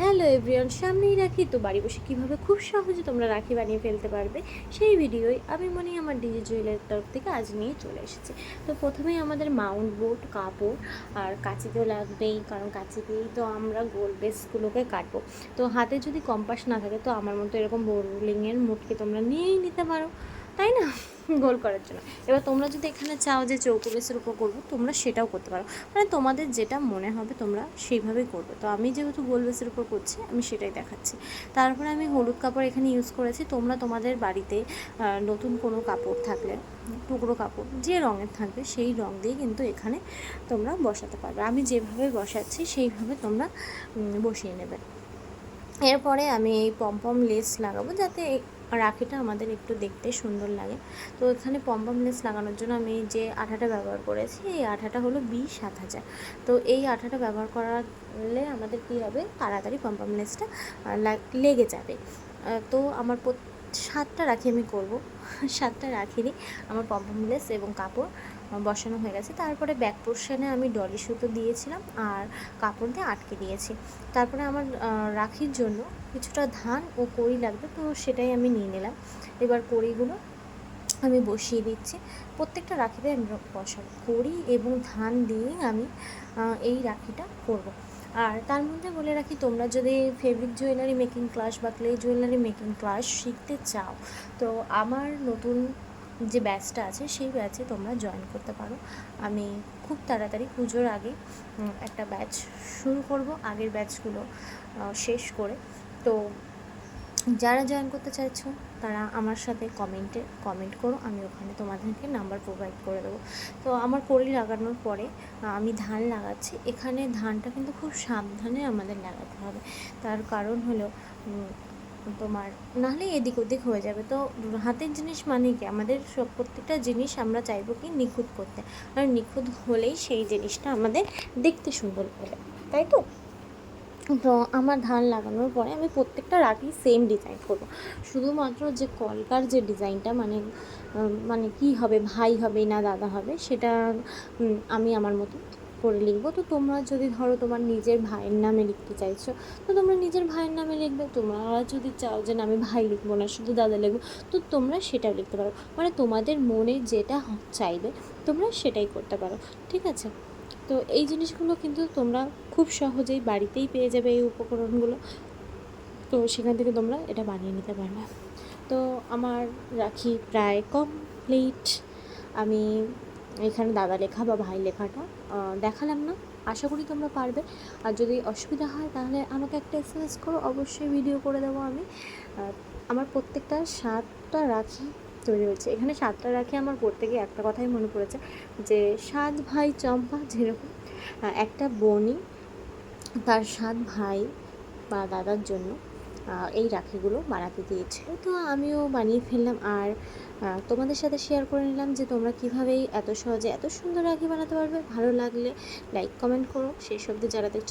Hello everyone, সামনেই রাখি তো বাড়ি বসে কীভাবে খুব সহজে তোমরা রাখি বানিয়ে ফেলতে পারবে, সেই ভিডিওই আমি মনে আমার ডিজি জুয়েলের তরফ থেকে আজ নিয়ে চলে এসেছি। তো প্রথমেই আমাদের মাউন্ট বোট কাপড় আর কাঁচি তো লাগবেই, কারণ কাঁচি দিয়েই তো আমরা গোল বেসগুলোকে কাটবো। তো হাতে যদি কম্পাস না থাকে, তো আমার মতো এরকম বোলিংয়ের মুটকে তোমরা নিয়েই নিতে পারো। তাই না? গোল করার জন্য। এবার তোমরা যদি এখানে চাও যে চৌকো বেসের উপর করব তোমরা সেটাও করতে পারো। মানে তোমাদের যেটা মনে হবে তোমরা সেইভাবেই করবে। তো আমি যেহেতু গোল বেসের উপর করছি, আমি সেটাই দেখাচ্ছি। তারপরে আমি হলুদ কাপড় এখানে ইউজ করেছি। তোমরা তোমাদের বাড়িতে নতুন কোনো কাপড় থাকলে, টুকরো কাপড়, যে রঙের থাকবে সেই রঙ দিয়ে কিন্তু এখানে তোমরা বসাতে পারবে। আমি যেভাবে বসাচ্ছি, সেইভাবে তোমরা বসিয়ে নেবে। এরপরে আমি এই পম্পম লেস লাগাবো যাতে রাখিটা আমাদের একটু দেখতে সুন্দর লাগে। তো এখানে পম্পম লেস লাগানোর জন্য আমি যে আঠাটা ব্যবহার করেছি, এই আঠাটা হলো বি সাত হাজার। তো এই আঠাটা ব্যবহার করালে আমাদের কি হবে? তাড়াতাড়ি পম্পম লেসটা লেগে যাবে। তো আমার সাতটা রাখি আমি করব। সাতটা রাখিনি, আমার পম্পম লেস এবং কাপড়। বসানো হয়ে গেছে। তারপরে ব্যাক পোর্শনে আমি ডলি সুতো দিয়েছিলাম আর কাপড় দিয়ে আটকে দিয়েছি। তারপরে আমার রাখির জন্য কিছুটা ধান ও কড়ি লাগবে, তো সেটাই আমি নিয়ে নিলাম। এবার কড়িগুলো আমি বসিয়ে দিচ্ছি। প্রত্যেকটা রাখিতে আমি বসাবো। কড়ি এবং ধান দিয়েই আমি এই রাখিটা করব। আর তার মধ্যে বলে রাখি, তোমরা যদি ফেব্রিক জুয়েলারি মেকিং ক্লাস বা ক্লে জুয়েলারি মেকিং ক্লাস শিখতে চাও, তো আমার নতুন যে ব্যাচটা আছে, সেই ব্যাচে তোমরা জয়েন করতে পারো। আমি খুব তাড়াতাড়ি পুজোর আগে একটা ব্যাচ শুরু করব, আগের ব্যাচগুলো শেষ করে। তো যারা জয়েন করতে চাইছো, তারা আমার সাথে কমেন্টে কমেন্ট করো, আমি ওখানে তোমাদেরকে নাম্বার প্রোভাইড করে দেবো। তো আমার কড়ি লাগানোর পরে আমি ধান লাগাচ্ছি। এখানে ধানটা কিন্তু খুব সাবধানে আমাদের লাগাতে হবে। তার কারণ হলো তোমার, নাহলে এদিক ওদিক হয়ে যাবে। তো হাতের জিনিস মানে কি? আমাদের সব প্রত্যেকটা জিনিস আমরা চাইব কি নিখুঁত করতে। আর নিখুঁত হলেই সেই জিনিসটা আমাদের দেখতে সুন্দর লাগে, তাই তো? তো আমার ধান লাগানোর পরে আমি প্রত্যেকটা রাখি সেম ডিজাইন করব। শুধুমাত্র যে কলকার যে ডিজাইনটা মানে মানে কি হবে, ভাই হবে না দাদা হবে, সেটা আমি আমার মতো করে লিখব। তো তোমরা যদি ধরো তোমার নিজের ভাইয়ের নামে লিখতে চাইছো, তো তোমরা নিজের ভাইয়ের নামে লিখবে। তোমরা যদি চাও যে না, আমি ভাই লিখব না, শুধু দাদা লিখব, তো তোমরা সেটাও লিখতে পারো। মানে তোমাদের মনে যেটা চাইবে, তোমরা সেটাই করতে পারো। ঠিক আছে? তো এই জিনিসগুলো কিন্তু তোমরা খুব সহজেই বাড়িতেই পেয়ে যাবে এই উপকরণগুলো। তো সেখান থেকে তোমরা এটা বানিয়ে নিতে পারবে। তো আমার রাখি প্রায় কমপ্লিট আমি এখানে দাদা লেখা বা ভাই লেখাটা দেখালাম না, আশা করি তোমরা পারবে। আর যদি অসুবিধা হয় তাহলে আমাকে একটা এস এম এস করো, অবশ্যই ভিডিও করে দেবো আমি। আমার প্রত্যেকটা সাতটা রাখি তৈরি হয়েছে। এখানে সাতটা রাখি আমার গিয়ে একটা কথাই মনে পড়েছে যে, সাত ভাই চম্পা যেরকম একটা বোনই তার সাত ভাই বা দাদার জন্য এই রাখিগুলো বানাতে দিয়েছিল তো আমিও বানিয়ে ফেললাম আর তোমাদের সাথে শেয়ার করে নিলাম যে তোমরা কীভাবে এত সহজে এত সুন্দর রাখি বানাতে পারবে। ভালো লাগলে লাইক কমেন্ট করো। সেই সব যারা দেখছ